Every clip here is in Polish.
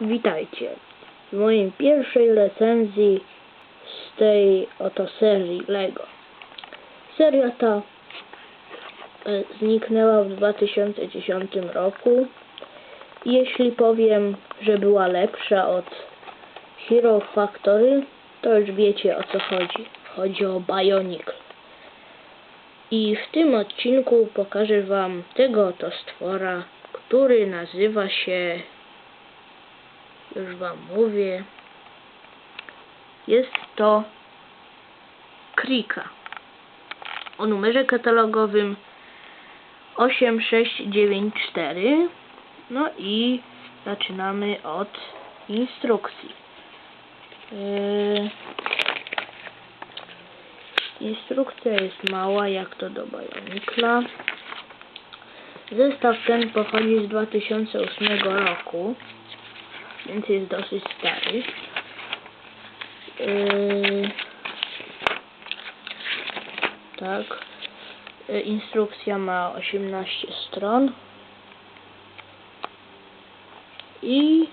Witajcie w mojej pierwszej recenzji z tej oto serii LEGO. Seria ta e, zniknęła w 2010 roku. Jeśli powiem, że była lepsza od Hero Factory, to już wiecie o co chodzi. Chodzi o Bionicle. I w tym odcinku pokażę Wam tego oto stwora, który nazywa się już wam mówię. Jest to Krika o numerze katalogowym 8694. No i zaczynamy od instrukcji. Yy, Instrukcja jest mała, jak to do Bionikla. Zestaw ten pochodzi z 2008 roku więc jest dosyć stary. Yy, tak. Yy, instrukcja ma 18 stron. I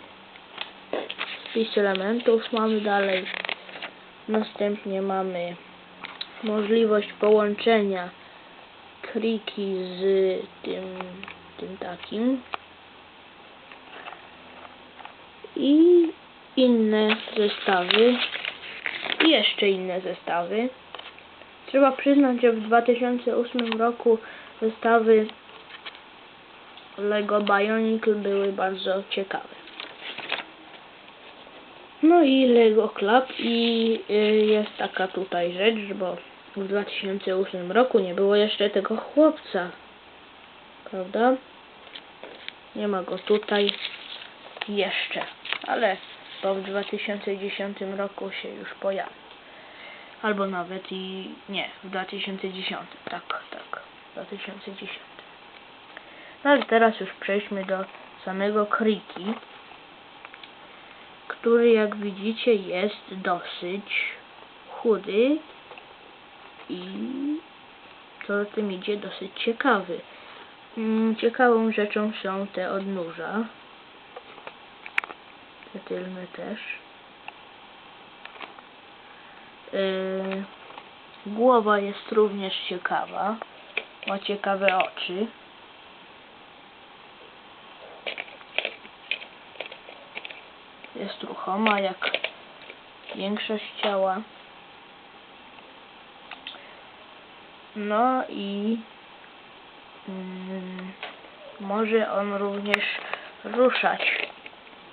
spis elementów mamy dalej. Następnie mamy możliwość połączenia kriki z tym, tym takim i inne zestawy i jeszcze inne zestawy. Trzeba przyznać, że w 2008 roku zestawy Lego Bionicle były bardzo ciekawe. No i Lego Club i y, jest taka tutaj rzecz, bo w 2008 roku nie było jeszcze tego chłopca. Prawda? Nie ma go tutaj jeszcze ale to w 2010 roku się już pojawi. Albo nawet i nie, w 2010. Tak, tak, 2010. No ale teraz już przejdźmy do samego Kriki, który jak widzicie jest dosyć chudy i co za tym idzie dosyć ciekawy. Mm, Ciekawą rzeczą są te odnóża, tylne też. Yy, głowa jest również ciekawa. Ma ciekawe oczy. Jest ruchoma jak większość ciała. No i mm, może on również ruszać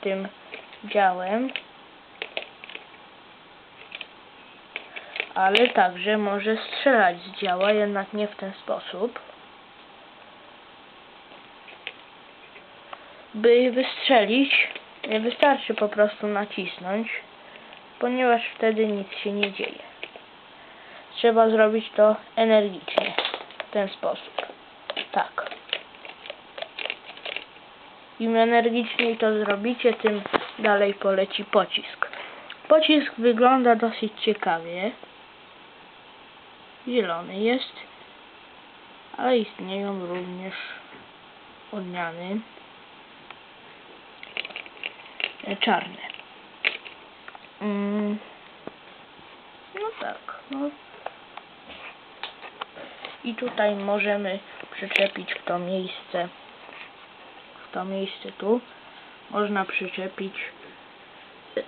tym działem, ale także może strzelać z działa, jednak nie w ten sposób. By wystrzelić, wystarczy po prostu nacisnąć, ponieważ wtedy nic się nie dzieje. Trzeba zrobić to energicznie, w ten sposób. Tak. Im energiczniej to zrobicie, tym dalej poleci pocisk. Pocisk wygląda dosyć ciekawie. Zielony jest, ale istnieją również odmiany czarne. Mm. No tak, no. I tutaj możemy przyczepić w to miejsce w to miejsce tu można przyczepić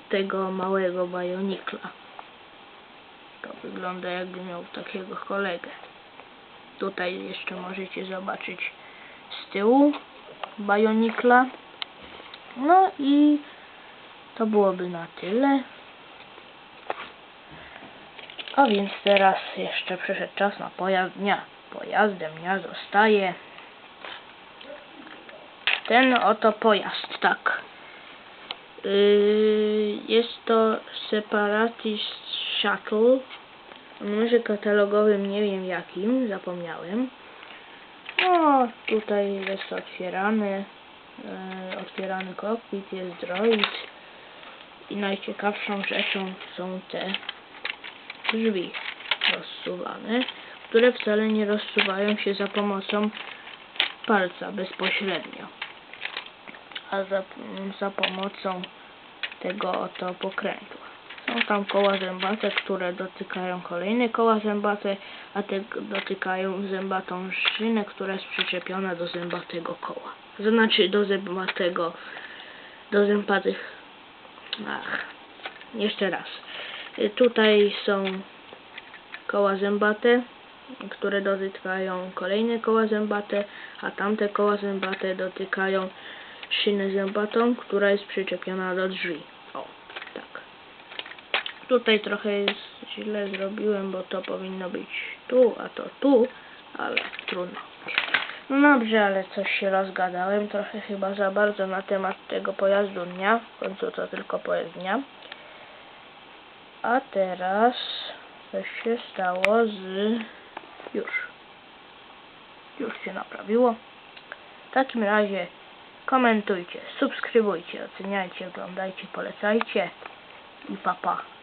tego małego bajonikla. To wygląda jakby miał takiego kolegę. Tutaj jeszcze możecie zobaczyć z tyłu bajonikla. No i to byłoby na tyle. A więc teraz jeszcze przyszedł czas na pojazd dnia. Pojazdem dnia zostaje ten oto pojazd, tak. Yy, jest to Separatist Shuttle o numerze katalogowym nie wiem jakim, zapomniałem. No, tutaj jest otwierany, yy, otwierany kokpit, jest droid i najciekawszą rzeczą są te drzwi rozsuwane, które wcale nie rozsuwają się za pomocą palca bezpośrednio a za, za pomocą tego oto pokrętła. Są tam koła zębate, które dotykają kolejne koła zębate, a te dotykają zębatą szynę, która jest przyczepiona do zębatego koła. Znaczy do zębatego, do zębatych. Ach, jeszcze raz. Tutaj są koła zębate, które dotykają kolejne koła zębate, a tamte koła zębate dotykają szynę zębatą, która jest przyczepiona do drzwi. O, tak. Tutaj trochę jest źle zrobiłem, bo to powinno być tu, a to tu, ale trudno. No dobrze, ale coś się rozgadałem, trochę chyba za bardzo na temat tego pojazdu dnia, w końcu to tylko pojazd dnia. A teraz coś się stało z... już. Już się naprawiło. W takim razie komentujcie, subskrybujcie, oceniajcie, oglądajcie, polecajcie i papa. Pa.